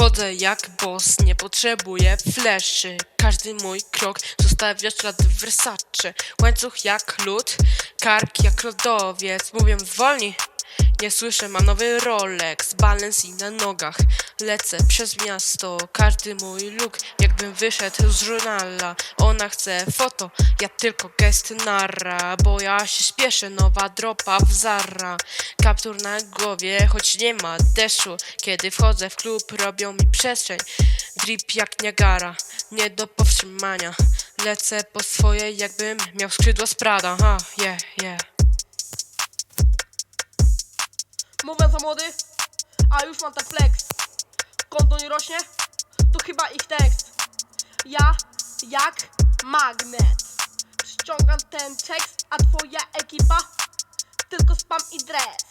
Chodzę jak boss, nie potrzebuję fleszy. Każdy mój krok zostawia ślad Versace. Łańcuch jak lód, kark jak lodowiec. Mówię zwolnij, nie słyszę, mam nowy Rolex Balans i na nogach. Lecę przez miasto Każdy mój look jakbym wyszedł z żurnala. Ona chce foto, ja tylko gest narra Bo ja się śpieszę, nowa dropa w Zara. Kaptur na głowie, choć nie ma deszczu Kiedy wchodzę w klub, robią mi przestrzeń Drip jak Niagara, nie do powstrzymania Lecę po swoje, jakbym miał skrzydła z Prada. Ha, yeah, yeah młody, a już mam tak flex. Konto nie rośnie, to chyba ich tekst. Ja jak magnet. Ściągam ten tekst, a twoja ekipa tylko spam i dress.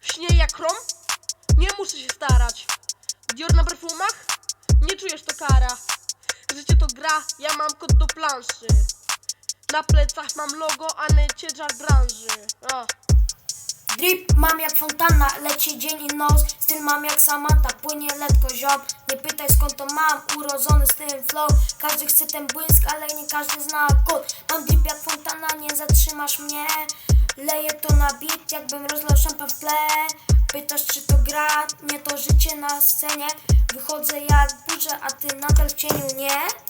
Śnie jak chrom? Nie muszę się starać. Dior na perfumach? Nie czujesz to kara. Życie to gra, ja mam kod do planszy. Na plecach mam logo, a nie ciężar branży. Drip mam jak fontanna, leci dzień i noc. Styl mam jak Samantha, płynie letko ziom. Nie pytaj skąd to mam, urodzony z tym flow. Każdy chce ten błysk, ale nie każdy zna kod. Mam drip jak fontanna, nie zatrzymasz mnie. Leję to na beat, jakbym rozlał szampan w tle. Pytasz czy to gra, nie to życie na scenie. Wychodzę jak burza, a ty nadal w cieniu nie